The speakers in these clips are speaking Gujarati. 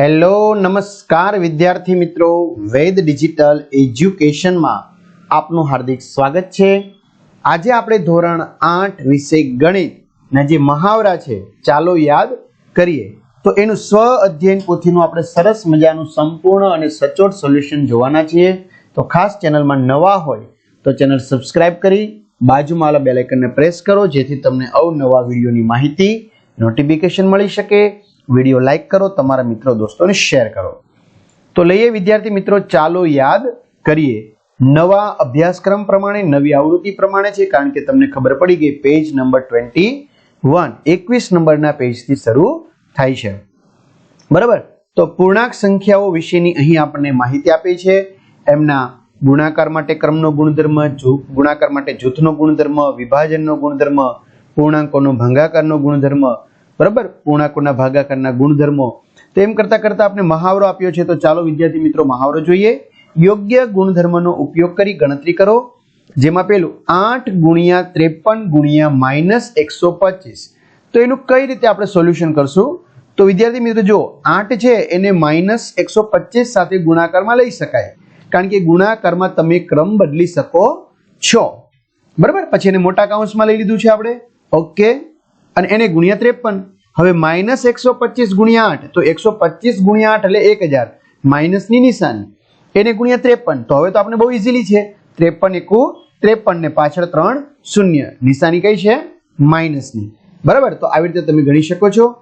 હેલો, નમસ્કાર વિદ્યાર્થી મિત્રો. વેદ ડિજિટલ એજ્યુકેશનમાં આપનું હાર્દિક સ્વાગત છે. આજે આપણે ધોરણ આઠ વિષય ગણિતના જે મહાવરા છે, ચાલો યાદ કરીએ. તો એનું સ્વ અધ્યયન પોથીનું આપણે સરસ મજાનું સંપૂર્ણ અને સચોટ સોલ્યુશન જોવાના છીએ. તો ખાસ ચેનલમાં નવા હોય તો ચેનલ સબસ્ક્રાઇબ કરી, બાજુમાં આવેલા બેલ પ્રેસ કરો, જેથી તમને અવનવા વિડીયોની માહિતી, નોટિફિકેશન મળી શકે. વીડિયો લાઈક કરો, તમારા મિત્રો, દોસ્તોને શેર કરો. તો લઈએ વિદ્યાર્થી મિત્રો, ચાલો યાદ કરીએ. નવા અભ્યાસક્રમ પ્રમાણે, નવી આવૃત્તિ પ્રમાણે છે, કારણ કે તમને ખબર પડી ગઈ, પેજ નંબર ટ્વેન્ટી વન, એકવીસ નંબરના પેજથી શરૂ થાય છે. બરાબર? તો પૂર્ણાંક સંખ્યાઓ વિશેની અહીં આપણને માહિતી આપી છે. એમના ગુણાકાર માટે ક્રમનો ગુણધર્મ ગુણાકાર માટે જૂથનો ગુણધર્મ, વિભાજનનો ગુણધર્મ, પૂર્ણાંકોનો ભંગાકારનો ગુણધર્મ બરાબર? પૂર્ણાંકોના ભાગાકારના ગુણધર્મો. તો એમ કરતા કરતા આપણે મહાવરો આપ્યો છે, તો ચાલો વિદ્યાર્થી મિત્રો મહાવરો જોઈએ. યોગ્ય ગુણધર્મનો ઉપયોગ કરી ગણતરી કરો. જેમાં પેલું, આઠ ગુણ્યા ત્રેપન ગુણ્યા માઇનસ એકસો પચીસ. તો એનું કઈ રીતે આપણે સોલ્યુશન કરશું? તો વિદ્યાર્થી મિત્રો જો આઠ છે, એને માઇનસ એકસો પચીસ સાથે ગુણાકારમાં લઈ શકાય. કારણ કે ગુણાકારમાં તમે ક્રમ બદલી શકો છો. બરાબર? પછી એને મોટા કાઉન્સમાં લઈ લીધું છે આપણે. ઓકે. અને એને ગુણ્યા ત્રેપન. હવે માઇનસ એકસો પચીસ ગુણ્યા આઠ, તો એકસો પચીસ ગુણ્યા આઠ એટલે એક હજાર. માઇનસની નિશાની, એને ગુણ્યા ત્રેપન, તો હવે તો આપણે બહુ ઇઝીલી છે. ત્રેપન એકુ ત્રેપન ને પાછળ ત્રણ શૂન્ય. નિશાની કઈ છે? માઇનસની. બરાબર? તો આવી રીતે તમે ગણી શકો છો.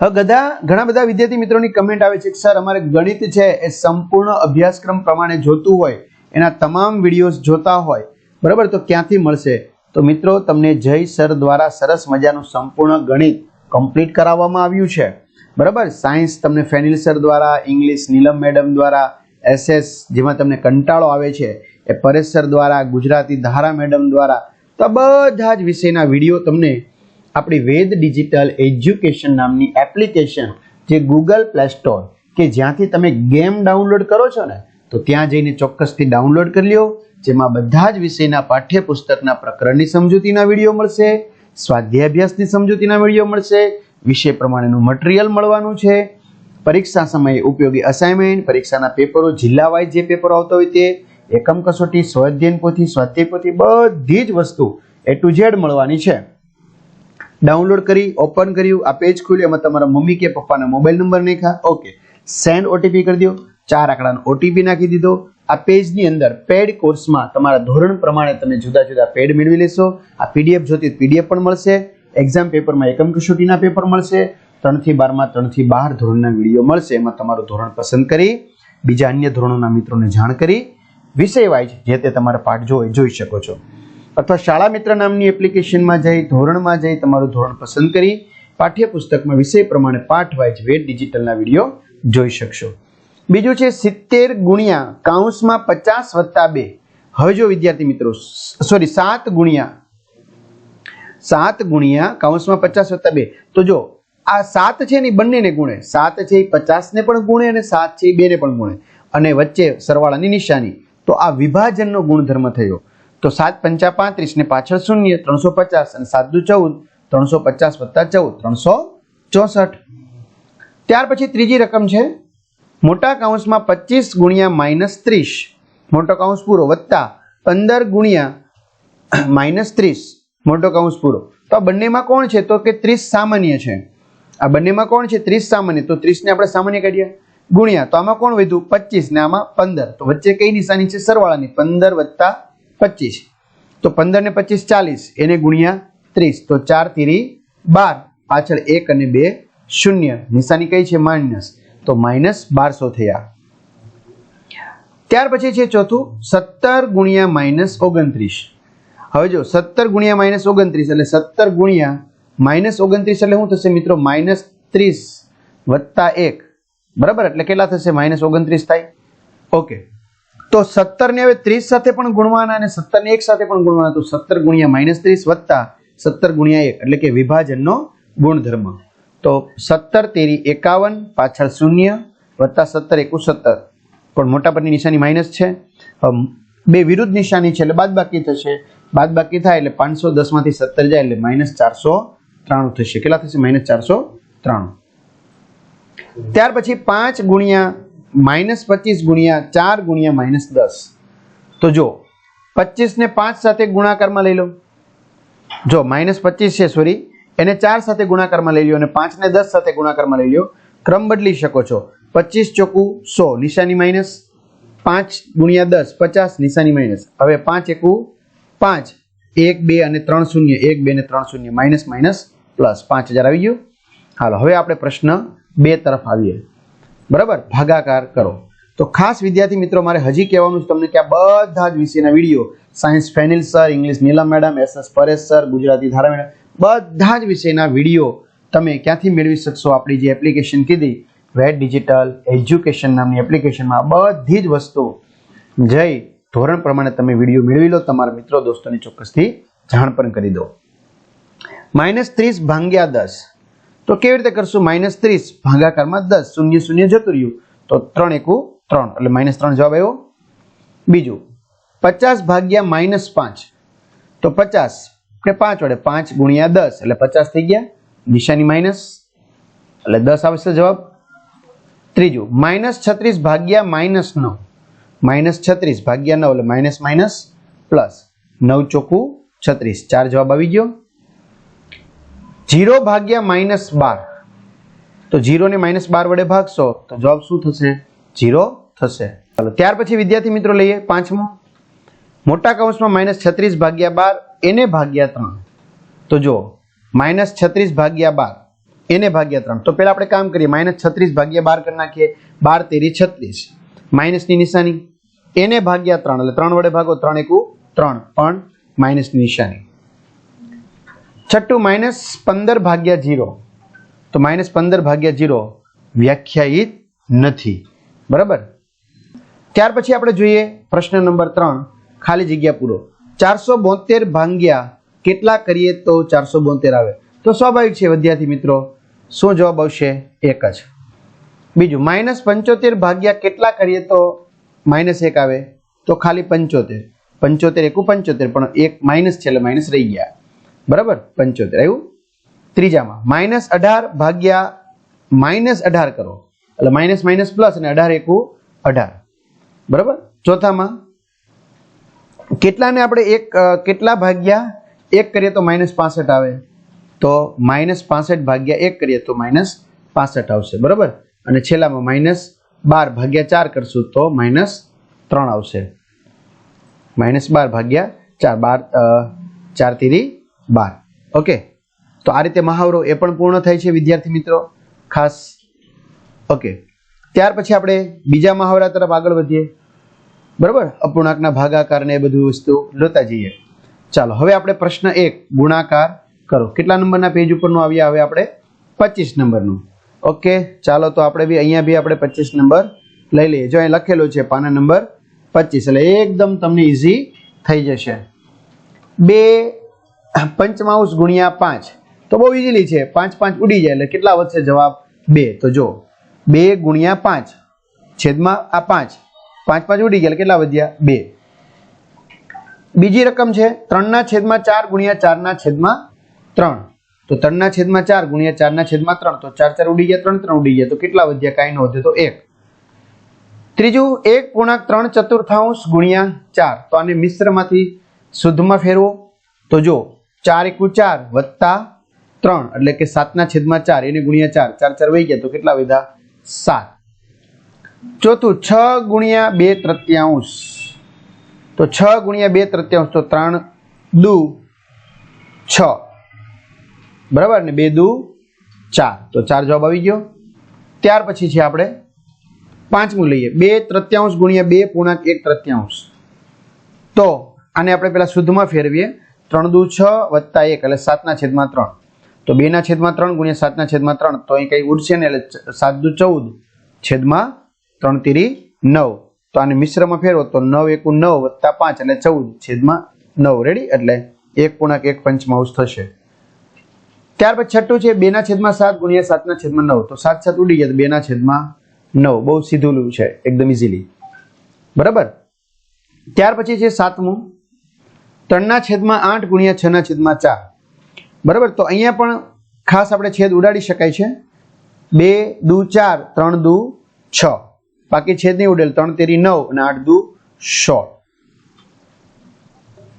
હવે બધા ઘણા બધા વિદ્યાર્થી મિત્રોની કમેન્ટ આવે છે કે, સર, અમારે ગણિત છે, એ સંપૂર્ણ અભ્યાસક્રમ પ્રમાણે જોતું હોય. એના તમામ વિડીયોઝ જોતા હોય. બરાબર? તો ક્યાંથી મળશે? તો મિત્રો, તમને જય સર દ્વારા સરસ મજાનું સંપૂર્ણ ગણિત કમ્પ્લીટ કરાવવામાં આવ્યું છે. બરાબર? સાયન્સ તમને ફેનિલ સર દ્વારા ઇંગ્લિશ નીલમ મેડમ દ્વારા એસએસ જેમાં તમને કંટાળો આવે છે, એ પરેશ સર દ્વારા, ગુજરાતી ધારા મેડમ દ્વારા, તો બધા જ વિષયના વીડિયો તમને આપણી વેદ ડિજિટલ એજ્યુકેશન નામની એપ્લિકેશન જે ગૂગલ પ્લે સ્ટોર કે જ્યાંથી તમે ગેમ ડાઉનલોડ કરો છો ને, તો ત્યાં જઈને ચોક્કસથી ડાઉનલોડ કરી લ્યો, જેમાં બધા જ વિષયના પાઠ્યપુસ્તકના પ્રકરણની સમજૂતીના વીડિયો મળશે સ્વાધ્યાય અભ્યાસની સમજૂતીના વીડિયો મળશે. વિષય પ્રમાણેનું મટીરિયલ મળવાનું છે. પરીક્ષા સમયે ઉપયોગી અસાઇનમેન્ટ પરીક્ષાના પેપરો જિલ્લા વાઇઝ જે પેપરો આવતા હોય તે, એકમ કસોટી, સ્વાધ્યાયન પોથી, સ્વાધ્યાય પોથી, બધી જ વસ્તુ એ ટુ ઝેડ મળવાની છે. ડાઉનલોડ કરી ઓપન કર્યું, આ પેજ ખુલ્યું, એમાં તમારા મમ્મી કે પપ્પાના મોબાઈલ નંબર નાખ્યા. ઓકે સેન્ડ ઓટીપી કરી દો. ચાર આંકડાનો ઓટીપી નાખી દીધો. આ પેજની અંદર પેડ કોર્સમાં તમારા ધોરણ પ્રમાણે તમે જુદા જુદા પેડ મેળવી લેશો. આ પીડીએફ જોતી પીડીએફ પણ મળશે. એક્ઝામ પેપરમાં એકમ કસોટીના પેપર મળશે. ત્રણથી બારમાં, ત્રણથી બાર ધોરણના વીડિયો મળશે. એમાં તમારું ધોરણ પસંદ કરી, બીજા અન્ય ધોરણોના મિત્રોને જાણ કરી વિષય વાઇઝ જે તે તમારા પાઠ જો એ જોઈ શકો છો. અથવા શાળા મિત્ર નામની એપ્લિકેશનમાં જઈ, ધોરણમાં જઈ તમારું ધોરણ પસંદ કરી, પાઠ્યપુસ્તકમાં વિષય પ્રમાણે પાઠ વાઇઝ વેદ ડિજિટલના વીડિયો જોઈ શકશો. બીજું છે સિત્તેર ગુણ્યા કાઉન્સમાં પચાસ વત્તા બે. હવે જો વિદ્યાર્થી મિત્રો સોરી સાત ગુણ્યા સાત ગુણ્યા કાઉન્સમાં પચાસ વત્તા બે. તો જો, આ સાત છે ને બંનેને ગુણે. સાત છે એ પચાસને પણ ગુણે અને સાત છે એ બેને પણ ગુણે. અને વચ્ચે સરવાળાની નિશાની. તો આ વિભાજનનો ગુણધર્મ થયો. તો સાત પંચા પાંત્રીસ ને પાછળ શૂન્ય, ત્રણસો પચાસ અને સાત દુ ચૌદ, ત્રણસો પચાસ વત્તા ચૌદ, ત્રણસો ચોસઠ. ત્યાર પછી ત્રીજી રકમ છે. મોટા કાઉન્સમાં પચીસ ગુણ્યા માઇનસ ત્રીસ. મોટો કાઉન્સ પૂરો વત્તા પંદર ગુણ્યા માઇનસ ત્રીસ. મોટો કાઉન્સ પૂરો. તો આ બંનેમાં કોણ છે? તો કે ત્રીસ સામાન્ય છે. આ બંનેમાં કોણ છે? ત્રીસ સામાન્ય. તો ત્રીસને આપણે સામાન્ય કાઢીએ. ગુણ્યા. તો આમાં કોણ વધ્યું? પચીસ ને આમાં પંદર. તો વચ્ચે કઈ નિશાની છે? સરવાળાની. પંદર વત્તા પચીસ. તો પંદર ને પચીસ ચાલીસ. એને ગુણ્યા ત્રીસ. તો ચાર તીરી બાર. પાછળ એક અને બે શૂન્ય. નિશાની કઈ છે? માઇનસ. તો માઇનસ બારસો થયા. ત્યાર પછી છે ચોથું, સત્તર ગુણ્યા માઇનસ ઓગણત્રીસ. હવે જો સત્તર ગુણ્યા માઇનસ ઓગણત્રીસ એટલે સત્તર ગુણ્યા માઇનસ ઓગણત્રીસ એટલે શું થશે મિત્રો? માઇનસ ત્રીસ વત્તા એક. બરાબર? એટલે કેટલા થશે? માઇનસ ઓગણત્રીસ થાય. ઓકે. તો સત્તર ને હવે ત્રીસ સાથે પણ ગુણવાના અને સત્તર ને એક સાથે પણ ગુણવાના. તો સત્તર ગુણ્યા માઇનસ ત્રીસ વત્તા સત્તર ગુણ્યા એક. એટલે કે વિભાજનનો ગુણધર્મ. તો સત્તર તેરી એકાવન, પાછળ શૂન્ય, વત્તા સત્તર એકુ સત્તર પણ મોટાભાગની નિશાની માઇનસ છે. બે વિરુદ્ધ નિશાની છે એટલે બાદ બાકી થશે. બાદ બાકી થાય એટલે પાંચસો દસમાંથી સત્તર જાય એટલે માઇનસ ચારસો ત્રાણું થશે. કેટલા થશે? માઇનસ ચારસો ત્રાણું. ત્યાર પછી પાંચ ગુણ્યા માઇનસ પચીસ ગુણ્યા ચાર ગુણ્યા માઇનસ દસ. તો જો પચીસ ને પાંચ સાથે ગુણાકારમાં લઈ લો. જો, માઇનસ પચીસ છે, સોરી એને ચાર સાથે ગુણાકારમાં લઈ લો અને પાંચ ને દસ સાથે ગુણાકારમાં લઈ લો ક્રમ બદલી શકો છો. પચીસ ચોકુ સો, નિશાની માઇનસ પાંચ ગુણ્યા દસ, પચાસ, નિશાની માઇનસ. હવે પાંચ એકુ પાંચ, એક, બે અને ત્રણ શૂન્ય, એક, બે ને ત્રણ શૂન્ય, માઇનસ માઇનસ પ્લસ પાંચ હજાર આવી ગયું. હાલો, હવે આપણે પ્રશ્ન બે તરફ આવીએ. બરાબર? ભાગાકાર કરો. તો ખાસ વિદ્યાર્થી મિત્રો, મારે હજી કહેવાનું છે, તમને કે આ બધા જ વિષયના video, science Fenil sir, English Neelam madam, S S Paresh sir, Gujarati Dhara madam, બધા જ વિષયના વીડિયો તમે ક્યાંથી મેળવી શકશો? આપણી જે એપ્લિકેશન કીધી વેટ ડિજિટલ એજ્યુકેશન નામની એપ્લિકેશનમાં બધી જ વસ્તુ. જઈ ધોરણ પ્રમાણે તમે વીડિયો મેળવી લો, તમારા મિત્રો દોસ્તોને ચોક્કસથી જાણ પણ કરી દો. માઇનસ ત્રીસ ભાંગ્યા દસ. તો કેવી રીતે કરશું? માઇનસ ત્રીસ ભાગાકારમાં દસ, શૂન્ય શૂન્ય જતું રહ્યું. તો ત્રણ એકુ ત્રણ, એટલે માઇનસ ત્રણ જવાબ આવ્યો. બીજું, પચાસ ભાગ્યા માઇનસ પાંચ. તો પચાસ ને પાંચ વડે પાંચ ગુણ્યા દસ, એટલે પચાસ થઈ ગયા. દિશાની માઇનસ એટલે દસ આવશે જવાબ. ત્રીજું માઇનસ છત્રીસ ભાગ્યા માઇનસ નવ. માઇનસ છત્રીસ ભાગ્યા નવ, એટલે માઇનસ માઇનસ પ્લસ નવ ચોખ્ખું છત્રીસ. ચાર જવાબ આવી ગયો. જીરો ભાગ્યા માઇનસ બાર. તો જીરો ને માઇનસ બાર વડે ભાગશો, તો જવાબ શું થશે? જીરો થશે. ચાલો, ત્યાર પછી વિદ્યાર્થી મિત્રો લઈએ પાંચમો. મોટા કૌંસમાં માઇનસ છત્રીસ ભાગ્યા બાર, એને ભાગ્યા ત્રણ. તો જો માઇનસ છત્રીસ ભાગ્યા બાર, એને ભાગ્યા ત્રણ. તો પેલા આપણે કામ કરીએ, માઇનસ છત્રીસ ભાગ્યા બાર કરી નાખીએ. બાર તેરી છત્રીસ. માઇનસની નિશાની, એને ભાગ્યા ત્રણ. એટલે ત્રણ વડે ભાગો, ત્રણ એકુ ત્રણ. પણ માઇનસની નિશાની. છઠ્ઠું, માઇનસ પંદર ભાગ્યા જીરો તો માઇનસ પંદર ભાગ્યા જીરો વ્યાખ્યાયિત નથી. બરાબર? ત્યાર પછી આપણે જોઈએ પ્રશ્ન નંબર ત્રણ, ખાલી જગ્યા પૂરો. ચારસો બોતેર ભાગ્યા કેટલા કરીએ તો ચારસો બોતેર આવે? તો સ્વાભાવિક છે વિદ્યાર્થી મિત્રો, શું જવાબ આવશે? એક જ. બીજું, માઇનસ પંચોતેર ભાગ્યા કેટલા કરીએ તો માઇનસ એક આવે? તો ખાલી પંચોતેર. પંચોતેર એકુ પંચોતેર, પણ એક માઇનસ છે એટલે માઇનસ રહી ગયા. બરાબર? પંચોતેર. આવ્યું? ત્રીજામાં, માઇનસ અઢાર ભાગ્યા માઇનસ અઢાર કરો. એટલે માઇનસ માઇનસ પ્લસ અને અઢાર એકુ અઢાર. બરાબર? ચોથામાં, કેટલાને આપણે એક કેટલા ભાગ્યા એક કરીએ તો માઇનસ પાસઠ આવે. તો માઇનસ પાસઠ ભાગ્યા એક કરીએ તો માઇનસ પાસઠ આવશે. બરાબર? અને છેલ્લામાં માઇનસ બાર ભાગ્યા ચાર કરશું તો માઇનસ ત્રણ આવશે. માઇનસ બાર ભાગ્યા ચાર. બાર ચાર તીરી બાર. ઓકે તો આ રીતે મહાવરો એ પણ પૂર્ણ થાય છે, વિદ્યાર્થી મિત્રો. ખાસ ઓકે ત્યાર પછી આપણે બીજા મહાવરા તરફ આગળ વધીએ. બરાબર? અપૂર્ણાંકના ભાગાકારને એ બધું વસ્તુ લેતા જઈએ. ચાલો, હવે આપણે પ્રશ્ન એક, ગુણાકાર કરો. કેટલા નંબરના પેજ ઉપરનું આવ્યા હવે આપણે પચીસ નંબરનું. ઓકે ચાલો તો આપણે બી અહીંયા બી આપણે પચીસ નંબર લઈ લઈએ. જો અહીં લખેલું છે પાના નંબર પચીસ, એટલે એકદમ તમને ઇઝી થઈ જશે. બે, પંચમાંશ ગુણ્યા પાંચ. તો બહુ ઇઝીલી છે. પાંચ પાંચ ઉડી જાય, એટલે કેટલા વધશે? જવાબ બે. તો જો બે ગુણ્યા પાંચ. છેદમાં આ પાંચ. પાંચ પાંચ ઉડી ગયા. કેટલા વધ્યા? બે. બીજી રકમ છે ત્રણના છેદમાં ચાર ગુણ્યા ચારના છેદમાં ત્રણ. તો ત્રણના છેદમાં ચાર ગુણ્યા ચારના છેદમાં ત્રણ. તો ચાર ચાર ઉડી ગયા, ત્રણ ત્રણ ઉડી ગયા. તો કેટલા વધ્યા? કાંઈ ન વધ્યો તો એક. ત્રીજું, એક પૂર્ણાંક ત્રણ ચતુર્થાંશ ગુણ્યા ચાર. તો આને મિશ્રમાંથી શુદ્ધમાં ફેરવો. તો જો, ચાર એકુ ચાર વત્તા ત્રણ. એટલે કે સાતના છેદમાં ચાર. એને ગુણ્યા ચાર. ચાર ચાર વહી ગયા. તો કેટલા વધ્યા? સાત. ચોથું છ ગુણ્યા બે તૃત્યાંશ. તો છ ગુણ્યા બે તૃત્યાંશ તો ત્રણ દુ છ. બરાબર ને? બે દુ ચાર. તો ચાર જવાબ આવી ગયો. ત્યાર પછી છે આપણે પાંચમું લઈએ. બે તૃત્યાંશ ગુણ્યા બે પૂર્ણાંક એક તૃત્યાંશ. તો આને આપણે પેલા શુદ્ધમાં ફેરવીએ. ત્રણ દુ છ વત્તા એક એટલે સાતના છેદમાં ત્રણ. તો બેના છેદમાં ત્રણ ગુણ્યા સાતના છેદમાં ત્રણ. તો અહીં કંઈ ઉડશે ને એટલે સાત દુ ચૌદ છેદમાં ત્રણ તીરી નવ. તો આને મિશ્રમાં ફેરવો તો નવ એકુ નવ વત્તા પાંચ એટલે ચૌદ છેદમાં નવ. રેડી એટલે એક પૂર્ણાંક એક પંચમાંશ થશે. ત્યાર પછી છઠ્ઠું છે બેના છેદમાં સાત ગુણ્યા સાતના છેદમાં નવ. તો સાત સાત ઉડી ગયા તો બેના છેદમાં નવ. બહુ સીધું છે, એકદમ ઇઝીલી બરાબર? ત્યાર પછી છે સાતમું. ત્રણના છેદમાં આઠ ગુણ્યા છના છેદમાં ચાર. બરાબર? તો અહીંયા પણ ખાસ આપણે છેદ ઉડાડી શકાય છે. બે, દુ, ચાર, ત્રણ, દુ, છ. બાકી છેદ નહીં ઉડેલ. ત્રણ, તેરી, નવ અને આઠ, દુ, સોળ.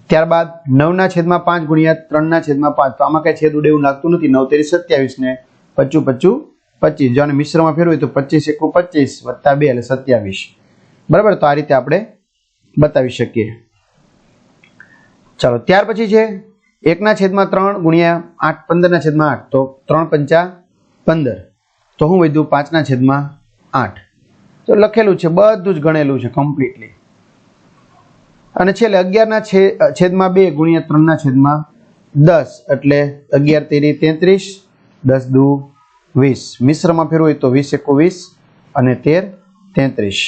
ત્યારબાદ નવના છેદમાં પાંચ ગુણ્યા ત્રણના છેદમાં પાંચ. તો આમાં કઈ છેદ ઉડે એવું લાગતું નથી. નવ, તેરી, સત્યાવીસ ને પચું પચું, પચીસ. જો આને મિશ્રમાં ફેરવું તો પચીસ એકું પચીસ વત્તા બે એટલે સત્યાવીસ. બરાબર? તો આ રીતે આપણે બતાવી શકીએ. ચાલો, ત્યાર પછી છે એકના છેદમાં ત્રણ ગુણ્યા આઠ, પંદરના છેદમાં આઠ. તો ત્રણ પંચા પંદર. તો હું વધ્યું પાંચના છેદમાં આઠ. તો લખેલું છે, બધું જ ગણેલું છે કમ્પ્લીટલી અને છેલ્લે અગિયારના છેદમાં બે ગુણ્યા ત્રણના છેદમાં દસ. એટલે અગિયાર તેરી તેત્રીસ, દસ દુ વીસ. મિશ્રમાં ફેરવું હોય તો વીસ એકુ વીસ અને તેર તેત્રીસ.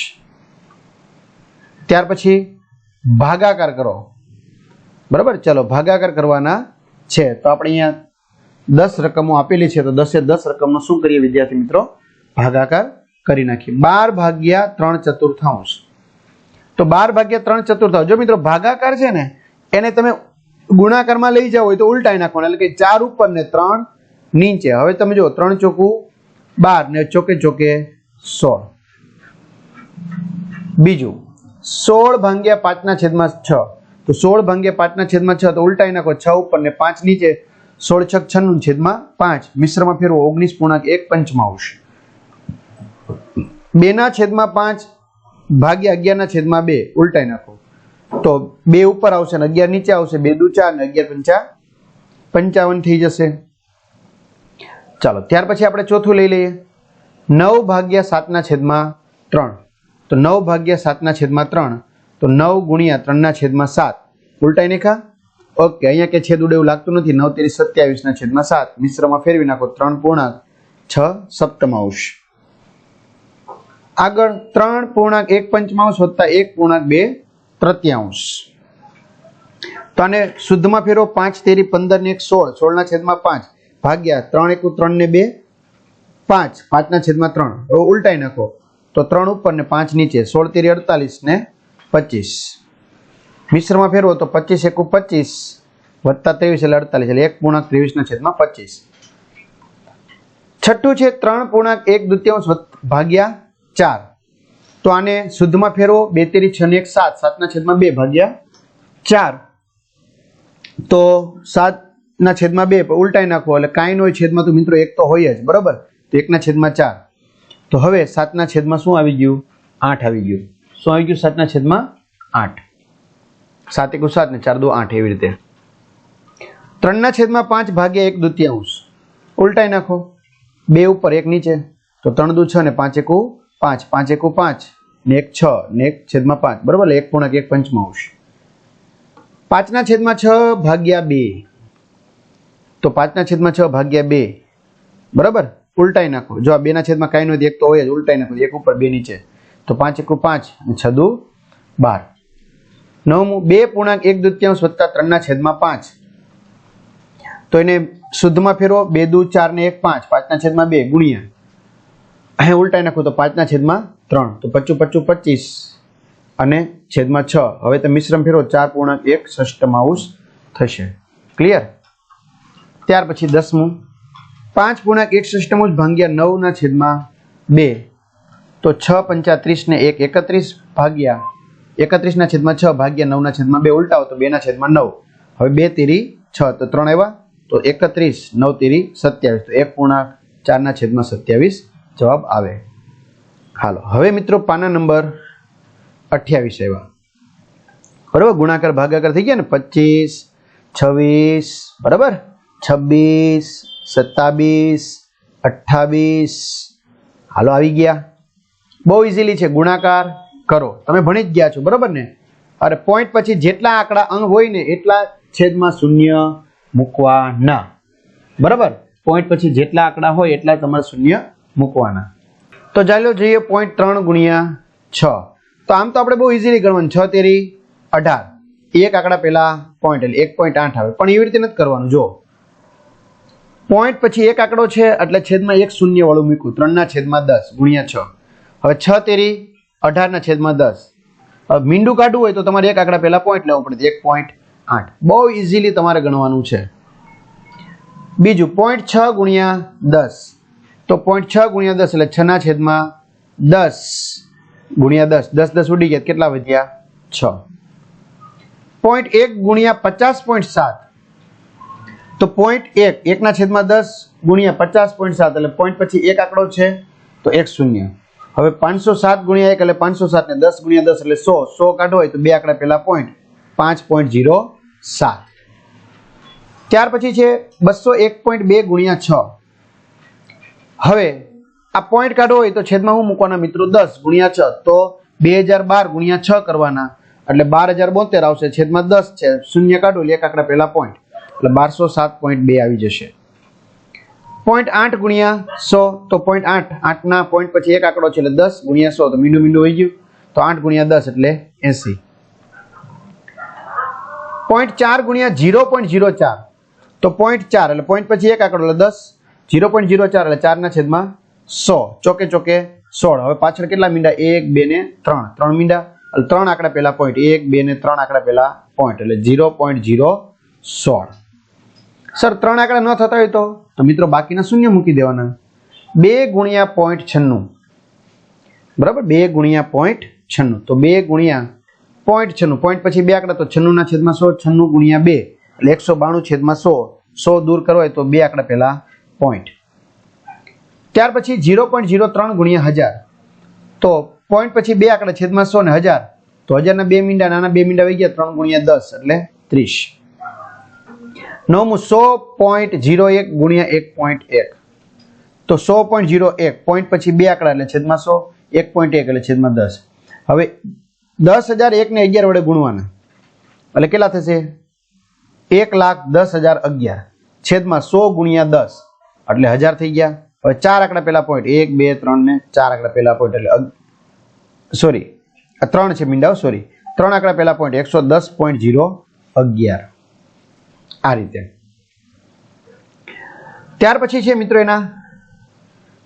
ત્યાર પછી ભાગાકાર કરો. બરાબર? ચલો, ભાગાકાર કરવાના છે. તો આપણે અહીંયા દસ રકમો આપેલી છે. તો દસે દસ રકમનો શું કરીએ વિદ્યાર્થી મિત્રો? ભાગાકાર કરી નાખીએ. બાર ભાગ્યા ત્રણ ચતુર્થાંશ. તો બાર ભાગ્યા ત્રણ ચતુર્થાંશ. જો મિત્રો, ભાગાકાર છે ને, એને તમે ગુણાકારમાં લઈ જાઓ હોય તો ઉલટાઈ નાખવાના. એટલે કે ચાર ઉપર ને ત્રણ નીચે. હવે તમે જો ત્રણ ચોખ્ખું બાર ને ચોકે ચોકે સોળ. બીજું, સોળ ભાગ્યા પાંચના છેદમાં છ. તો સોળ ભાગ્યા પાંચના છેદમાં છ, તો ઉલટાઈ નાખો છ ઉપર ને પાંચ નીચે સોળ છક છન્નું છેદમાં પાંચ. મિશ્રમાં ફેરવો, ઓગણીસ પૂર્ણાંક એક પંચમાં આવશે. બેના છેદમાં પાંચ ભાગ્યા અગિયારના છેદમાં બે, ઉલટાઈ નાખો. તો બે ઉપર આવશે ને અગિયાર નીચે આવશે, બે દુ ચાર ને અગિયાર પંચા પંચાવન થઈ જશે. ચાલો, ત્યાર પછી આપણે ચોથું લઈ લઈએ. નવ ભાગ્યા સાતના છેદમાં ત્રણ. તો નવ ભાગ્યા સાતના છેદમાં ત્રણ. તો નવ ગુણ્યા ત્રણના છેદમાં સાત. ઉલટાઈ નાખા? ઓકે, અહીંયા કે છેદ ઉડે એવું લાગતું નથી. નવ તેરી સત્યાવીસના છેદમાં સાત. મિશ્રમાં ફેરવી નાખો. ત્રણ પૂર્ણાંક, છ સપ્તમાંશ. આગળ ત્રણ પૂર્ણાંક એક પંચમાંશ વત્તા એક પૂર્ણાંક બે તૃતીયાંશ. તો આને શુદ્ધમાં ફેરવો. પાંચ તેરી પંદર ને એક સોળ. સોળના છેદમાં પાંચ. ભાગ્યા ત્રણ એકુ ત્રણ ને બે પાંચ. પાંચના છેદમાં ત્રણ. ઉલટાઈ નાખો. તો ત્રણ ઉપર ને પાંચ નીચે. સોળ તેરી અડતાલીસ ને પચીસ. મિશ્રમાં ફેરવો તો પચીસ એકુ પચીસ વત્તા ત્રેવીસ એટલે અડતાલીસ એટલે એક પૂર્ણાંક ત્રેવીસના છેદમાં પચીસ. છઠ્ઠું છે ત્રણ પૂર્ણાંક એક દ્વિતીયાંશ વત્ત- ભાગ્યા ચાર. તો આને શુદ્ધમાં ફેરવો, બે તેરી છ ને એક સાત. સાતના છેદમાં બે ભાગ્યા ચાર. તો સાતના છેદમાં બે ઉલટાઈ નાખો, એટલે કાંઈ નો હોય છેદમાં તો મિત્રો એક તો હોય જ, બરાબર? તો એકના છેદમાં ચાર. તો હવે સાતના છેદમાં શું આવી ગયું? આઠ આવી ગયું. શું આવી ગયું સાતના છેદમાં આઠ. સાત એકુ સાત ને ચાર દો આઠ એવી રીતે. ત્રણના છેદમાં પાંચ ભાગ્યા એક દ્વિતીયાંશ ઉલટાઈ નાખો. બે ઉપર એક નીચે. તો ત્રણ દુ છ ને પાંચ એકુ પાંચ. પાંચ એકુ પાંચ. ને એક છ. ને એક છેદમાં પાંચ. બરાબર? એક પૂર્ણાંક એક પંચમાંશ પાંચના છેદમાં છ ભાગ્યા બે. તો પાંચના છેદમાં છ ભાગ્યા બે. બરાબર? ઉલટાઈ નાખો. જો આ બેના છેદમાં કાંઈ નથી એક તો હોય જ. ઉલટાઈ નાખો. એક ઉપર, બે નીચે. તો પાંચ એકુ પાંચ અને છ દુ બાર. નવમું બે પૂર્ણાંક એક દ્વિતીયાંશ વત્તા ત્રણના છેદમાં પાંચ. તો એને શુદ્ધમાં ફેરવો, બે દુ ચાર ને એક પાંચ, પાંચના છેદમાં બે, ગુણ્યા. અહીં ઉલટાઈ નાખો તો પાંચના છેદમાં ત્રણ, તો પચું પચું પચીસ અને છેદમાં છ. હવે તો મિશ્રમ ફેરવો, ચાર પૂર્ણાંક એક ષષ્ટમાંશ થશે. ક્લિયર ત્યાર પછી દસમું. પાંચ પૂર્ણાંક એક ષષ્ટમાંશ ભાંગ્યા નવના છેદમાં બે. તો છ પંચાત્રીસ ને એક એકત્રીસ ભાગ્યા એકત્રીસના છેદમાં છ ભાગ્યા નવના છેદમાં બે ઉલટાવો તો બેના છેદમાં નવ. હવે બે તીરી છ, તો ત્રણ એવા. તો એકત્રીસ, નવ તીરી સત્યાવીસ. તો એક પૂર્ણાંક ચારના છેદમાં સત્યાવીસ જવાબ આવે. હાલો, હવે મિત્રો પાના નંબર અઠ્યાવીસ એવા બરાબર? ગુણાકાર ભાગાકાર થઈ ગયા ને? પચીસ, છવ્વીસ, બરાબર? છવ્વીસ, સત્તાવીસ, અઠ્ઠાવીસ. હાલો, આવી ગયા. બહુ ઇઝીલી છે. ગુણાકાર કરો. તમે ભણી જ ગયા છો. બરાબર ને? અરે પોઈન્ટ પછી જેટલા આંકડા અંગ હોય ને, એટલા છેદમાં શૂન્ય મૂકવાના. બરાબર? પોઈન્ટ પછી જેટલા આંકડા હોય, એટલા તમારે શૂન્ય મૂકવાના. તો ચાલો જોઈએ પોઈન્ટ ત્રણ ગુણ્યા છ. તો આમ તો આપણે બહુ ઇઝીલી ગણવાનું. છ, તેરી, અઢાર. એક આંકડા પહેલા પોઈન્ટ એટલે એક પોઈન્ટ આઠ આવે. પણ એવી રીતે નથી કરવાનું. જો પોઈન્ટ પછી એક આંકડો છે, એટલે છેદમાં એક શૂન્ય વાળું મૂક્યું. ત્રણના છેદમાં દસ ગુણ્યા છ. હવે છ તેરી અઢારના છેદમાં દસ. હવે મીંડું કાઢવું હોય તો તમારે એક આંકડા પહેલા પોઈન્ટ લેવો પડે, એક પોઈન્ટ આઠ. બહુ ઇઝીલી તમારે ગણવાનું છે. બીજું પોઈન્ટ છ ગુણ્યા દસ. તો પોઈન્ટ છ ગુણ્યા દસ એટલે છના છેદમાં દસ ગુણ્યા દસ. દસ દસ ઉડી ગયા કેટલા વધ્યા? છ. પોઈન્ટ એક ગુણ્યા પચાસ પોઈન્ટ સાત. તો પોઈન્ટ એક એકના છેદમાં દસ ગુણ્યા પચાસ પોઈન્ટ સાત. એટલે પોઈન્ટ પછી એક આંકડો છે, તો એક શૂન્ય. હવે પાંચસો સાત ગુણ્યા એક એટલે પાંચસો સાત ને દસ ગુણ્યા દસ એટલે સો સો કાઢો હોય તો બે આંકડા પહેલા પોઈન્ટ પાંચ પોઈન્ટ જીરો સાત. ત્યાર પછી છે બસો એક પોઈન્ટ બે ગુણ્યા છ. હવે આ પોઈન્ટ કાઢો હોય તો છેદમાં હું મૂકવાના મિત્રો દસ ગુણ્યા છ, તો બે હજાર બાર ગુણ્યા છ કરવાના. એટલે બાર હજાર બોતેર આવશે, છેદમાં દસ છે, શૂન્ય કાઢો એટલે એક આંકડા પહેલા પોઈન્ટ એટલે બારસો સાત પોઈન્ટ બે આવી જશે. પોઈન્ટ આઠ ગુણ્યા સો, તો પોઈન્ટ આઠ. આઠના પોઈન્ટ પછી એક આંકડો છે એટલે દસ ગુણ્યા સો, તો મીંડું મીંડું હોઈ ગયું. તો આઠ ગુણ્યા દસ એટલે એસી. પોઈન્ટ ચાર ગુણ્યા જીરો પોઈન્ટ જીરો ચાર. તો પોઈન્ટ ચાર એટલે પોઈન્ટ પછી એક આંકડો એટલે દસ. જીરો પોઈન્ટ જીરો ચાર એટલે ચારના છેદમાં સો. ચોકે ચોકે સોળ. હવે પાછળ કેટલા મીંડા? એક, બે ને ત્રણ. ત્રણ મીંડા. એટલે ત્રણ આંકડા પહેલા પોઈન્ટ એક, બે ને ત્રણ આંકડા પહેલા પોઈન્ટ એટલે જીરો પોઈન્ટ જીરો સોળ. સર, ત્રણ આંકડા ન થતા હોય તો? તો મિત્રો બાકીના શૂન્ય મૂકી દેવાના. બે ગુણ્યા પોઈન્ટ છન્નું. બરાબર? બે ગુણ્યા પોઈન્ટ છન્નું. તો બે ગુણ્યા પોઈન્ટ છન્નું. પોઈન્ટ પછી બે આંકડા, તો છન્નુંના છેદમાં સો, છન્નું ગુણ્યા બે. એટલે એકસો બાણું છેદમાં સો. સો દૂર કરો તો બે આંકડા પહેલા પોઈન્ટ ત્યાર પછી જીરો પોઈન્ટ ઝીરો ત્રણ ગુણ્યા હજાર. તો પોઈન્ટ પછી બે આંકડા છેદમાં સો ને હજાર. તો હજારના બે મીંડા, નાના બે મીંડા આવી ગયા ત્રણ ગુણ્યા દસ એટલે ત્રીસ. નવમું સો પોઈન્ટ જીરો એક ગુણ્યા એક પોઈન્ટ એક. તો સો પોઈન્ટ જીરો એક, પોઈન્ટ પછી બે આંકડા એટલે છેદમાં સો, એક પોઈન્ટ એક એટલે છેદમાં દસ. હવે દસ હજાર એકને અગિયાર વડે ગુણવાના. એટલે કેટલા થશે? એક લાખ દસ હજાર અગિયાર. છેદમાં સો ગુણ્યા દસ, એટલે હજાર થઈ ગયા. હવે ચાર આંકડા પહેલા પોઈન્ટ એક, બે, ત્રણ ને ચાર આંકડા પહેલા પોઈન્ટ એટલે સોરી ત્રણ છે મીંડાવ સોરી ત્રણ આંકડા પહેલા પોઈન્ટ એકસો દસ પોઈન્ટ જીરો અગિયાર. આ રીતે. ત્યાર પછી છે મિત્રો એના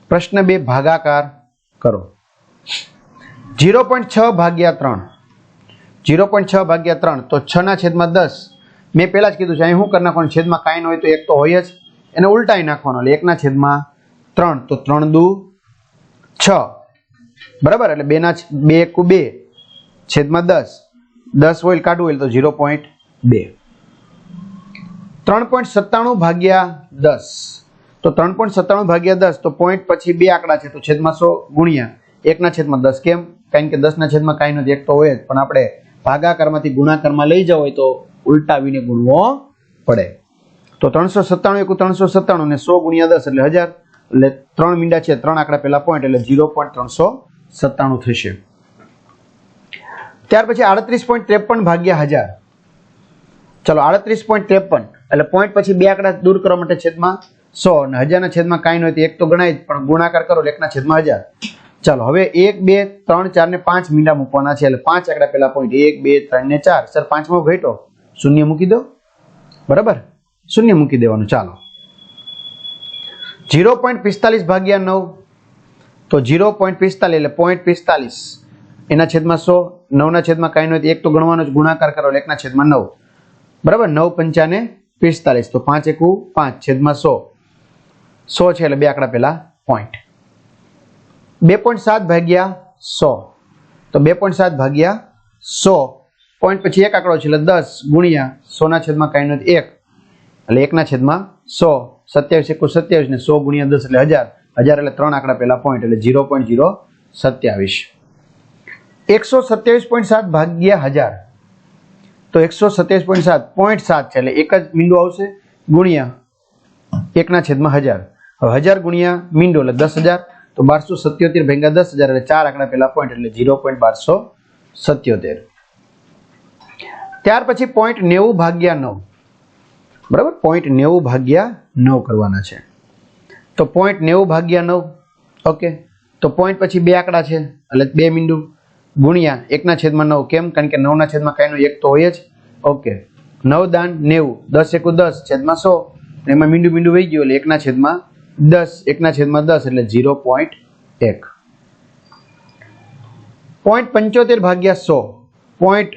પ્રશ્ન બે, ભાગાકાર કરો. જીરો પોઈન્ટ છ ભાગ્યા ત્રણ. જીરો પોઈન્ટ છ ભાગ્યા ત્રણ, તો છ ના છેદમાં દસ. મેં પહેલાં જ કીધું છે, અહીં શું કરી નાખવાનું? છેદમાં કાંઈ ન હોય તો એક તો હોય જ. એને ઉલટાઈ નાખવાનો, એટલે એકના છેદમાં ત્રણ, તો ત્રણ દુ છ. બરાબર? એટલે બેના બે એકુ બે. છેદમાં દસ. દસ હોય કાઢવું હોય તો ઝીરો પોઈન્ટ બે. ત્રણ પોઈન્ટ સત્તાણું ભાગ્યા દસ. તો ત્રણ પોઈન્ટ સત્તાણું ભાગ્યા દસ, તો પોઈન્ટ પછી બે આંકડા છે, તો છેદમાં સો ગુણ્યા એકના છેદમાં દસ. કેમ? કારણ કે દસના છેદમાં કાંઈ નથી, એક તો હોય જ. પણ આપણે ભાગાકારમાંથી ગુણાકારમાં લઈ જવો હોય તો ઉલટાવીને ગુણવો પડે. તો ત્રણસો સત્તાણું એકું ત્રણસો સત્તાણું ને સો ગુણ્યા દસ એટલે હજાર. એટલે ત્રણ મીંડા છે, ત્રણ આંકડા પહેલા પોઈન્ટ એટલે ઝીરો પોઈન્ટ ત્રણસો સત્તાણું થશે. ત્યાર પછી આડત્રીસ પોઈન્ટ ત્રેપન ભાગ્યા હજાર. ચલો, આડત્રીસ પોઈન્ટ ત્રેપન. એટલે પોઈન્ટ પછી બે આંકડા દૂર કરવા માટે છેદમાં સો અને હજારના છેદમાં કાંઈ હોય એક તો ગણાય પણ ગુણાકાર કરો એકના છેદમાં હજાર. ચાલો, હવે એક, બે, ત્રણ, ચાર ને પાંચ મીંડા મૂકવાના છે એટલે પાંચ આંકડા પહેલા પોઈન્ટ એક, બે, ત્રણ ને ચાર. સર પાંચમો ઘટો શૂન્ય મૂકી દો. બરાબર? શૂન્ય મૂકી દેવાનું. ચાલો. જીરો પોઈન્ટ પિસ્તાલીસ ભાગ્યા નવ. તો જીરો પોઈન્ટ પિસ્તાલીસ એટલે પોઈન્ટ પિસ્તાલીસ. એના છેદમાં સો, નવના છેદમાં કાંઈ નહીં એક તો ગણવાનો જ ગુણાકાર કરો એટલે એકના છેદમાં નવ. બરાબર? નવ પંચાને પિસ્તાલીસ, તો પાંચ એકુ પાંચ છેદમાં સો. સો છે એટલે બે આંકડા પહેલા પોઈન્ટ બે પોઈન્ટ સાત ભાગ્યા સો. તો બે પોઈન્ટ સાત ભાગ્યા સો. પોઈન્ટ પછી એક આંકડો છે એટલે દસ ગુણ્યા સોના છેદમાં કાંઈ નથી, એક. એટલે એકના છેદમાં સો. સત્યાવીસ એકુ સત્યાવીસ ને સો ગુણ્યા દસ એટલે હજાર. હજાર એટલે ત્રણ આંકડા પહેલા પોઈન્ટ એટલે ઝીરો પોઈન્ટ ઝીરો સત્યાવીસ. એકસો સત્યાવીસ પોઈન્ટ સાત ભાગ્યા હજાર. તો એકસો સત્યાવીસ પોઈન્ટ સાત પોઈન્ટ સાત છે. એટલે એક જ મીંડો આવશે, ગુણ્યા એકના છેદમાં હજાર. હવે હજાર ગુણ્યા મીંડો, એટલે દસ હજાર. તો બારસો સત્યોતેર ભેગા દસ હજાર, એટલે ચાર આંકડા પહેલા પોઈન્ટ એટલે ઝીરો પોઈન્ટ બારસો સત્યોતેર. ત્યાર પછી પોઈન્ટ નેવું ભાગ્યા નવ. બરાબર? પોઈન્ટ નેવું ભાગ્યા નવ કરવાના છે. તો પોઈન્ટ નેવું ભાગ્યા નવ. ઓકે. તો પોઈન્ટ પછી બે આંકડા છે, એટલે બે મીંડું. ગુણ્યા એકના છેદમાં નવ. કેમ? કારણ કે નવના છેદમાં કાંઈનો એક તો હોય જ. ઓકે. નવ દાન નેવું. દસ એકુ દસ, છેદમાં સો. એમાં મીંડું મીંડું વહી ગયું એટલે એકના છેદમાં દસ. એકના છેદમાં દસ એટલે ઝીરો પોઈન્ટ એક. પોઈન્ટ પંચોતેર ભાગ્યા સો. પોઈન્ટ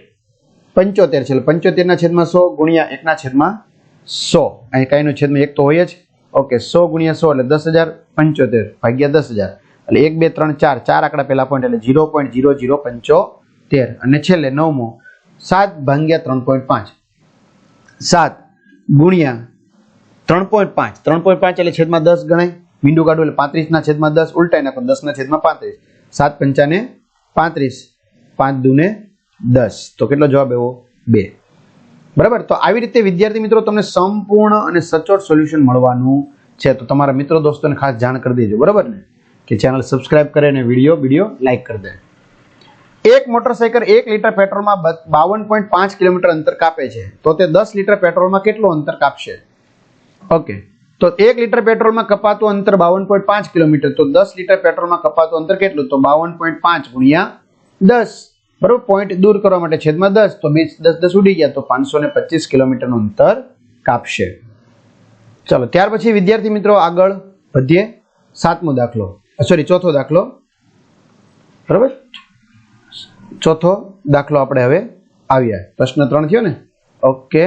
પંચોતેર છે એટલે પંચોતેરના છેદમાં સો ગુણ્યા એકના છેદમાં સો. અહીં કાંઈનો છેદમાં એક તો હોય જ. ઓકે, સો ગુણ્યા સો એટલે દસ હજાર પંચોતેર ભાગ્યા દસ હજાર. એટલે એક, બે, ત્રણ, ચાર. ચાર આંકડા પહેલા પોઈન્ટ એટલે ઝીરો પોઈન્ટ ઝીરો ઝીરો પંચોતેર. અને છેલ્લે નવમો, સાત ભાંગ્યા ત્રણ પોઈન્ટ પાંચ. સાત ગુણ્યા ત્રણ પોઈન્ટ પાંચ. ત્રણ પોઈન્ટ પાંચ એટલે છેદમાં દસ ગણાય. મીંડું કાઢું એટલે પાંત્રીસના છેદમાં દસ. ઉલટાઈ નાખો દસના છેદમાં પાંત્રીસ. સાત પંચાને પાંત્રીસ. પાંચ દુને દસ. તો કેટલો જવાબ એવો બે. બરાબર? તો આવી રીતે વિદ્યાર્થી મિત્રો તમને સંપૂર્ણ અને સચોટ સોલ્યુશન મળવાનું છે. તો તમારા મિત્રો, દોસ્તોને ખાસ જાણ કરી દેજો. બરાબર ને? કે ચેનલ સબસ્ક્રાઇબ કરે અને વીડિયો વીડિયો લાઈક કરી દે. એક મોટરસાયકલ એક લીટર પેટ્રોલમાં બાવન પોઈન્ટ પાંચ કિલોમીટર અંતર કાપે છે. તો તે દસ લીટર પેટ્રોલમાં કેટલું અંતર કાપશે? ઓકે. તો એક લીટર પેટ્રોલમાં કપાતું અંતર બાવન પોઈન્ટ પાંચ કિલોમીટર, તો દસ લીટર પેટ્રોલમાં કપાતું અંતર કેટલું? તો બાવન પોઈન્ટ પાંચ ગુણ્યા દસ. બરોબર? પોઈન્ટ દૂર કરવા માટે છેદમાં દસ. તો બીસ દસ દસ ઉડી ગયા, તો પાંચસો ને પચીસ કિલોમીટરનું અંતર કાપશે. ચાલો, ત્યાર પછી વિદ્યાર્થી મિત્રો આગળ વધીએ. સાતમો દાખલો. સોરી ચોથો દાખલો. બરાબર? ચોથો દાખલો આપણે હવે આવ્યા પ્રશ્ન ત્રણ થયો ને? ઓકે.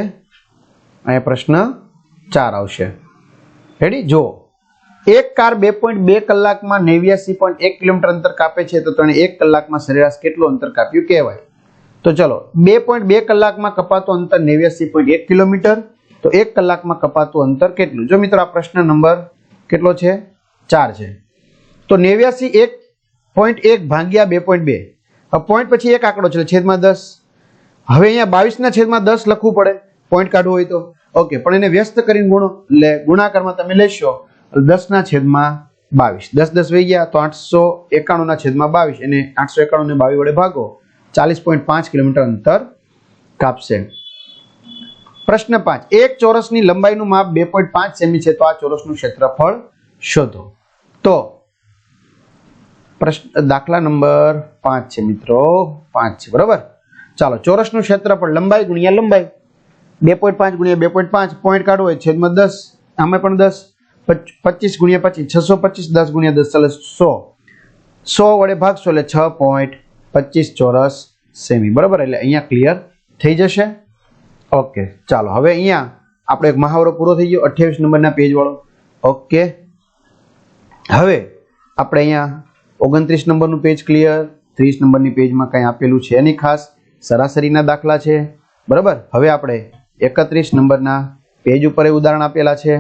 અહીંયા પ્રશ્ન ચાર આવશે. રેડી જો એક કાર બે પોઈન્ટ બે કલાકમાં નેવ્યાસી પોઈન્ટ એક કિલોમીટર અંતર કાપે છે, તો તેણે એક કલાકમાં સરેરાશ કેટલું અંતર કાપ્યું કહેવાય. તો ચલો, બે પોઈન્ટ બે કલાકમાં કપાતું અંતર નેવ્યાસી પોઈન્ટ એક કિલોમીટર, તો એક કલાકમાં કપાતું અંતર કેટલું? જો મિત્રો, આ પ્રશ્ન નંબર કેટલો છે? ચાર છે. તો નેવ્યાસી એક પોઈન્ટ એક ભાંગ્યા બે પોઈન્ટ બે. પોઈન્ટ પછી એક આંકડો છે છેદમાં દસ. હવે અહીંયા બાવીસના છેદમાં દસ લખવું પડે. પોઈન્ટ કાઢવું હોય તો. ઓકે પણ એને વ્યસ્ત કરીને ગુણો. એટલે ગુણાકારમાં તમે લેશો. દસના છેદમાં બાવીસ. દસ દસ વહી ગયા તો આઠસો એકાણુંના છેદમાં બાવીસ. એને આઠસો એકાણુંને બાવીસ વડે ભાગો. ચાલીસ પોઈન્ટ પાંચ કિલોમીટર અંતર કાપશે. પ્રશ્ન પાંચ. એક ચોરસની લંબાઈનું માપ બે પોઈન્ટ પાંચ સેમી છે તો આ ચોરસનું ક્ષેત્રફળ શોધો. તો પ્રશ્ન, દાખલા નંબર પાંચ છે મિત્રો. પાંચ છે, બરોબર? ચાલો, ચોરસનું ક્ષેત્રફળ લંબાઈ ગુણ્યા લંબાઈ. બે પોઈન્ટ પાંચ ગુણ્યા બે પોઈન્ટ પાંચ પોઈન્ટ કાઢવો હોય, છેદમાં દસ. આમે પણ દસ. પચીસ ગુણ્યા પચીસ, છસો પચીસ, દસ ગુણ્યા દસ ચાલે સો. સો વડે ભાગશો એટલે છ પોઈન્ટ પચીસ ચોરસ સેમી. બરાબર? એટલે અહીંયા ક્લિયર થઈ જશે. ઓકે ચાલો, હવે અહીંયા આપણે એક મહાવરો પૂરો થઈ ગયો, અઠ્યાવીસ નંબરના પેજ વાળો. ઓકે હવે આપણે અહીંયા ઓગણત્રીસ નંબરનું પેજ ક્લિયર ત્રીસ નંબરની પેજમાં કંઈ આપેલું છે નહીં ખાસ, સરાસરીના દાખલા છે. બરાબર? હવે આપણે એકત્રીસ નંબરના પેજ ઉપર એ ઉદાહરણ આપેલા છે.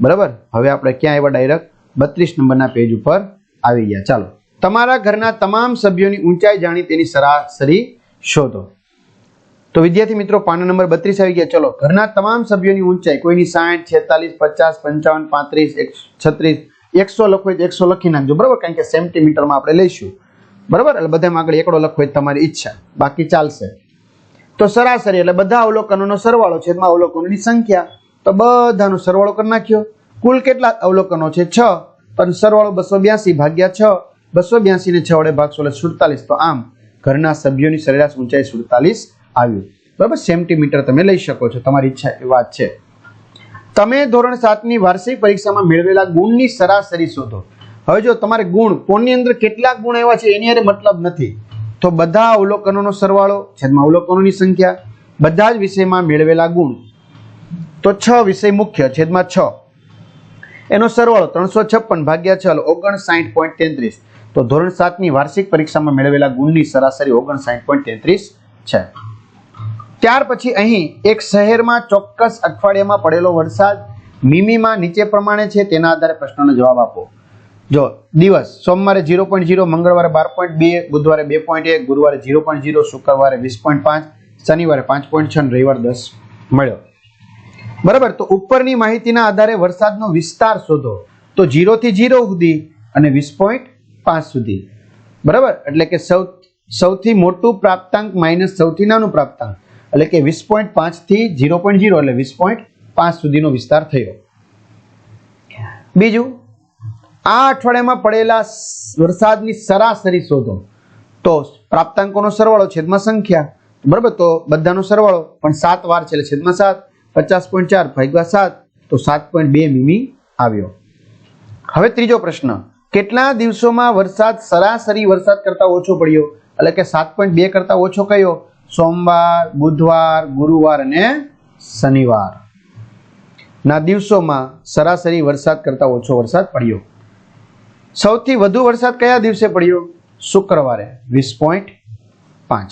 બરાબર? હવે આપણે ક્યાં આવ્યા ડાયરેક્ટ બત્રીસ નંબરના પેજ ઉપર આવી ગયા. ચાલો. તમારા ઘરના તમામ સભ્યોની ઊંચાઈ જાણી તેની સરાસરી શોધો. તો વિદ્યાર્થી મિત્રો, પાના નંબર બત્રીસ આવી ગયા. ચલો. ઘરના તમામ સભ્યોની ઊંચાઈ કોઈની સાઠ, છેતાલીસ, પચાસ, પંચાવન, પાંત્રીસ છત્રીસ એકસો લખો હોય તો એકસો લખી નાખજો, બરાબર? કારણ કે સેન્ટીમીટરમાં આપણે લઈશું. બરાબર? એટલે બધામાં આગળ એકડો લખવો હોય તમારી ઈચ્છા. બાકી ચાલશે. તો સરાસરી એટલે બધા અવલોકનોનો સરવાળો છેદમાં અવલોકનોની સંખ્યા. તો બધાનો સરવાળો કરી નાખ્યો. કુલ કેટલા અવલોકનો છે? છ. પણ સરવાળો બસો બ્યાસી ભાગ્યા છ. બસો બ્યાસી ને છ વડે ભાગશો એટલે સુડતાલીસ. તો આમ ઘરના સભ્યોની સરેરાશ ઊંચાઈ સુડતાલીસ આવ્યું બરાબર? સેન્ટીમીટર તમે લઈ શકો છો. તમારી ઈચ્છા એ વાત છે. તમે ધોરણ સાતની વાર્ષિક પરીક્ષામાં મેળવેલા ગુણની સરાસરી શોધો. હવે જો તમારે ગુણ કોની અંદર કેટલા ગુણ આવ્યા છે એની અરે મતલબ નથી, તો બધા અવલોકનોનો સરવાળો, છેદમાં અવલોકનોની સંખ્યા, બધા જ વિષયમાં મેળવેલા ગુણ. તો છ વિષય મુખ્ય, છેદમાં છ. એનો સરવાળો ત્રણસો છપ્પન ભાગ્યા છ ઓગણસાઠ પોઈન્ટ તેત્રીસ. તો ધોરણ સાતની વાર્ષિક પરીક્ષામાં મેળવેલા ગુણની સરાસરી ઓગણસાઠ પોઈન્ટ તેત્રીસ છે. ત્યાર પછી અહીં એક શહેરમાં ચોક્કસ અઠવાડિયામાં પડેલો વરસાદ મીમીમાં નીચે પ્રમાણે છે તેના આધારે પ્રશ્નનો જવાબ આપો. જો, દિવસ, સોમવારે ઝીરો પોઈન્ટ ઝીરો, મંગળવારે બાર પોઈન્ટ બે, બુધવારે બે પોઈન્ટ એક, ગુરુવારે ઝીરો પોઈન્ટ ઝીરો, શુક્રવારે વીસ પોઈન્ટ પાંચ, શનિવારે પાંચ પોઈન્ટ છ રવિવાર દસ. મળ્યો. બરાબર, તો ઉપરની માહિતીના આધારે વરસાદનો વિસ્તાર શોધો. તો જીરોથી જીરો સુધી અને વીસ પોઈન્ટ પાંચ સુધી. બરાબર? એટલે કે સૌ, સૌથી મોટું પ્રાપ્તાંક માઇનસ સૌથી નાનું પ્રાપ્તાંક. એટલે કે વીસ પોઈન્ટ પાંચથી ઝીરો પોઈન્ટ ઝીરો એટલે વીસ પોઈન્ટ પાંચ સુધીનો વિસ્તાર થયો. બીજું, આ અઠવાડિયામાં પડેલા વરસાદની સરાસરી શોધો. તો પ્રાપ્તાંકોનો સરવાળો છેદમાં સંખ્યા. બરાબર, તો બધાનો સરવાળો, પણ સાત વાર છે એટલે છેદમાં સાત, પચાસ પોઈન્ટ ચાર, ભાગ્યા સાત, તો સાત પોઈન્ટ બે મીમી આવ્યો. હવે ત્રીજો પ્રશ્ન, કેટલા દિવસોમાં વરસાદ, સરાસરી વરસાદ કરતા ઓછો પડ્યો? એટલે કે સાત પોઈન્ટ બે કરતા ઓછો કયો? સોમવાર, બુધવાર, ગુરુવાર અને શનિવાર. ના દિવસોમાં સરાસરી વરસાદ કરતાં ઓછો વરસાદ પડ્યો. સૌથી વધુ વરસાદ કયા દિવસે પડ્યો? શુક્રવારે, વીસ પોઈન્ટ પાંચ.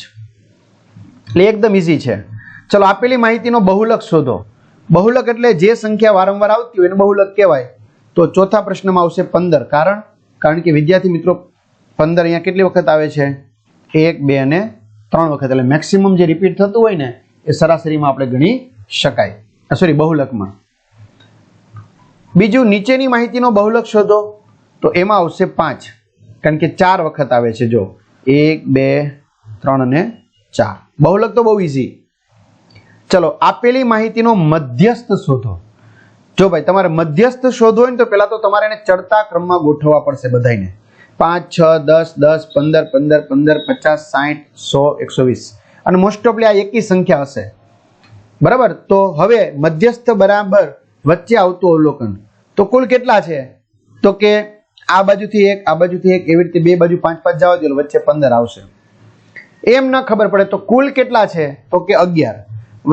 એટલે એકદમ ઇઝી છે. ચલો, આપેલી માહિતીનો બહુલક શોધો. બહુલક એટલે જે સંખ્યા વારંવાર આવતી હોય એને બહુલક કહેવાય. તો ચોથા પ્રશ્નમાં આવશે પંદર. કારણ? કારણ કે વિદ્યાર્થી મિત્રો, પંદર અહીંયા કેટલી વખત આવે છે? એક, બે અને ત્રણ વખત. એટલે મેક્સિમમ જે રિપીટ થતું હોય ને, એ સરાસરીમાં આપણે ગણી શકાય. સોરી બહુલકમાં. બીજું, નીચેની માહિતીનો બહુલક શોધો. તો એમાં આવશે પાંચ. કારણ કે ચાર વખત આવે છે, જો. એક, બે, ત્રણ અને ચાર. બહુલક તો બહુ ઇઝી ચલો, આપેલી માહિતીનો મધ્યસ્થ શોધો. જો ભાઈ, તમારે મધ્યસ્થ શોધવો હોય ને, તો પહેલા તો તમારે એને ચડતા ક્રમમાં ગોઠવવા પડશે બધાને પાંચ, છ, દસ દસ, પંદર પંદર પંદર, પચાસ સાઠ સો, એકસો વીસ. અને મોસ્ટ ઓફલી આ એકી સંખ્યા હશે. બરાબર? તો હવે મધ્યસ્થ બરાબર વચ્ચે આવતું અવલોકન. તો કુલ કેટલા છે? તો કે આ બાજુથી એક, આ બાજુથી એક, એવી રીતે બે બાજુ પાંચ પાંચ જવા દો વચ્ચે પંદર આવશે. એમ ન ખબર પડે તો કુલ કેટલા છે? તો કે અગિયાર.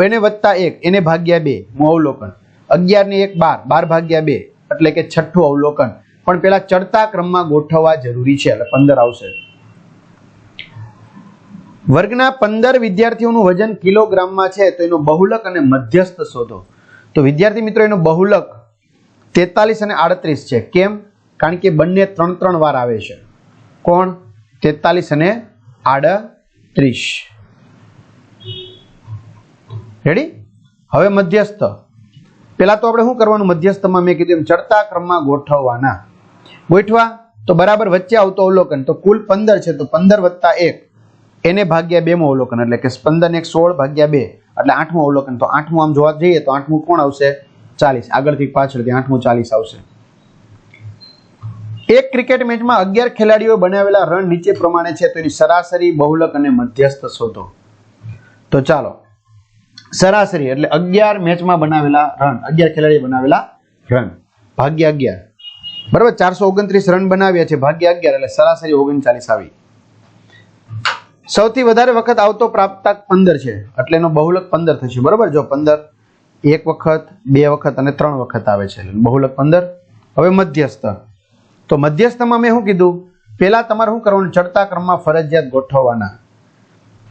એને વત્તા એક, એને ભાગ્યા બે અવલોકન. અગિયાર ને એક બાર બાર ભાગ્યા બે, એટલે કે છઠ્ઠું અવલોકન. પણ પેલા ચડતા ક્રમમાં ગોઠવવા જરૂરી છે. એટલે પંદર આવશે. વર્ગના પંદર વિદ્યાર્થીઓનું વજન કિલોગ્રામમાં છે, તો એનો બહુલક અને મધ્યસ્થ શોધો. તો વિદ્યાર્થી મિત્રો, એનો બહુલક તેતાલીસ અને આડત્રીસ છે. કેમ? કારણ કે બંને ત્રણ ત્રણ વાર આવે છે. કોણ? તેતાલીસ અને આડત્રીસ. રેડી હવે મધ્યસ્થ. પેલા તો આપણે શું કરવાનું? મધ્યસ્થમાં મેં કીધું એમ ચડતા ક્રમમાં ગોઠવવાના. ગોઠવા, તો બરાબર વચ્ચે આવતો અવલોકન. તો કુલ પંદર છે, તો પંદર વત્તા એક. એને ભાગ્યા બેમો અવલોકન, એટલે કે પંદર એક સોળ ભાગ્યા બે. એટલે આઠમું અવલોકન. તો આઠમું આમ જોવા જઈએ, તો આઠમું કોણ આવશે? ચાલીસ. આગળથી પાછળથી આઠમું ચાલીસ આવશે. એક ક્રિકેટ મેચમાં અગિયાર ખેલાડીઓ બનાવેલા રન નીચે પ્રમાણે છે, તો એની સરાસરી બહુલક અને મધ્યસ્થ શોધો. તો ચાલો. સરાસરી, એટલે અગિયાર મેચમાં બનાવેલા રન અગિયાર ખેલાડીઓ બનાવેલા રન ભાગ્ય અગિયાર. બરાબર, ચારસો ઓગણત્રીસ રન બનાવ્યા છે, ભાગ્યા અગિયાર એટલે સરાસરી ઓગણચાલીસ આવી. સૌથી વધારે વખત આવતો પ્રાપ્તાંક પંદર છે, એટલે એનો બહુલક પંદર થશે, બરાબર? જો પંદર, એક વખત, બે વખત અને ત્રણ વખત આવે છે બહુલક પંદર. હવે મધ્યસ્થ. તો મધ્યસ્થમાં મેં શું કીધું? પહેલા તમારે શું કરવાનું? ચડતા ક્રમમાં ફરજિયાત ગોઠવવાના.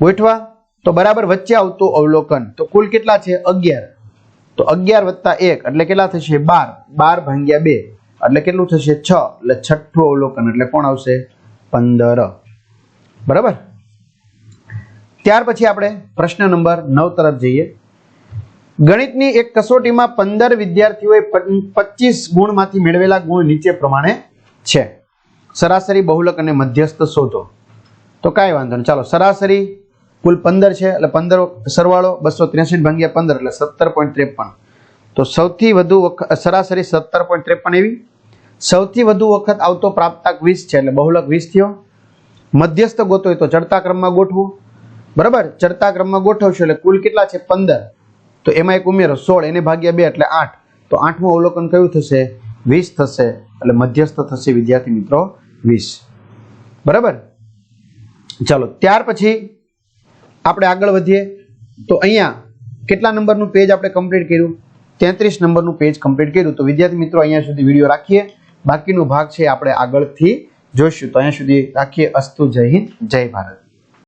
ગોઠવા, તો બરાબર વચ્ચે આવતું અવલોકન. તો કુલ કેટલા છે? અગિયાર. તો અગિયાર વત્તા એક, એટલે કેટલા થશે? બાર. બાર ભાંગ્યા બે. એટલે કેટલું થશે? છ. એટલે છઠ્ઠું અવલોકન એટલે કોણ આવશે? પંદર. બરાબર? ત્યાર પછી આપણે પ્રશ્ન નંબર નવ તરફ જઈએ. ગણિતની એક કસોટીમાં પંદર વિદ્યાર્થીઓએ પચીસ ગુણમાંથી મેળવેલા ગુણ નીચે પ્રમાણે છે. સરાસરી બહુલક અને મધ્યસ્થ શોધો. તો કાંઈ વાંધો નહીં. ચાલો, સરાસરી કુલ પંદર છે, એટલે પંદર સરવાળો બસો ત્રેસઠ ભાગ્યા પંદર, એટલે સત્તર પોઈન્ટ ત્રેપન. તો સૌથી વધુ સરાસરી સત્તર પોઈન્ટ ત્રેપન એવી સૌથી વધુ વખત આવતો પ્રાપ્તાંક વીસ છે એટલે બહુલક વીસ થયો. મધ્યસ્થ ગોતો તો ચડતા ક્રમમાં ગોઠવું. બરાબર? ચડતા ક્રમમાં ગોઠવશો એટલે કુલ કેટલા છે? પંદર. તો એમાં એક ઉમેરો, સોળ, એને ભાગ્યા બે એટલે આઠ. તો આઠમું અવલોકન કયું થશે? વીસ થશે. એટલે મધ્યસ્થ થશે વિદ્યાર્થી મિત્રો વીસ. બરાબર? ચાલો, ત્યાર પછી આપણે આગળ વધીએ. તો અહીંયા કેટલા નંબરનું પેજ આપણે કમ્પ્લીટ કર્યું? તેત્રીસ નંબરનું પેજ કમ્પ્લીટ કર્યું. તો વિદ્યાર્થી મિત્રો અહીંયા સુધી વીડિયો રાખીએ. બાકીનો ભાગ છે આપણે આગળથી જોઈશું. તો અહીંયા સુધી રાખીએ. અસ્તુ જય હિન્દ, જય ભારત.